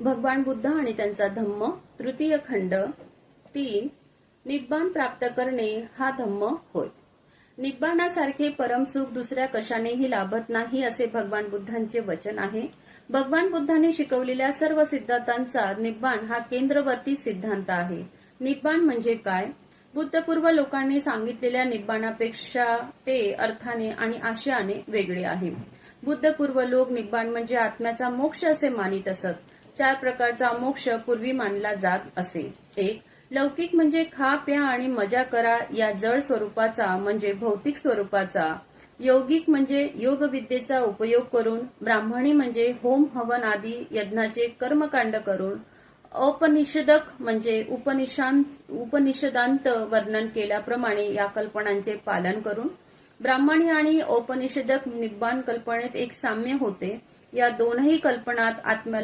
भगवान बुद्ध आणि त्यांचा धम्म तृतीय खंड तीन निब्बाण प्राप्त करणे हा धम्म होय. निब्बाणासारखे परमसुख दुसऱ्या कशानेही लाभत नाही असे भगवान बुद्धांचे वचन आहे. भगवान बुद्धांनी शिकवलेल्या सर्व सिद्धांतांचा निब्बाण हा केंद्रवर्ती सिद्धांत आहे. निब्बाण म्हणजे काय? बुद्धपूर्व लोकांनी सांगितलेल्या निब्बाणापेक्षा ते अर्थाने आणि आशयाने वेगळे आहे. बुद्धपूर्व लोक निब्बाण म्हणजे आत्म्याचा मोक्ष असे मानित असत. चार प्रकारचा मोक्ष पूर्वी मानला जात असे. एक लौकिक म्हणजे खा प्या आणि मजा करा या जड स्वरूपाचा म्हणजे भौतिक स्वरूपाचा. योगिक म्हणजे योगविद्येचा उपयोग करून ब्राह्मणी म्हणजे होम हवन आदी यज्ञाचे कर्मकांड करून औपनिषदक म्हणजे उपनिषां उपनिषदांत वर्णन केल्याप्रमाणे या कल्पनांचे पालन करून ब्राह्मणी आणि औपनिषदक निब्बाण कल्पनेत एक साम्य होते. या दोनही कल्पनात आत्म्याला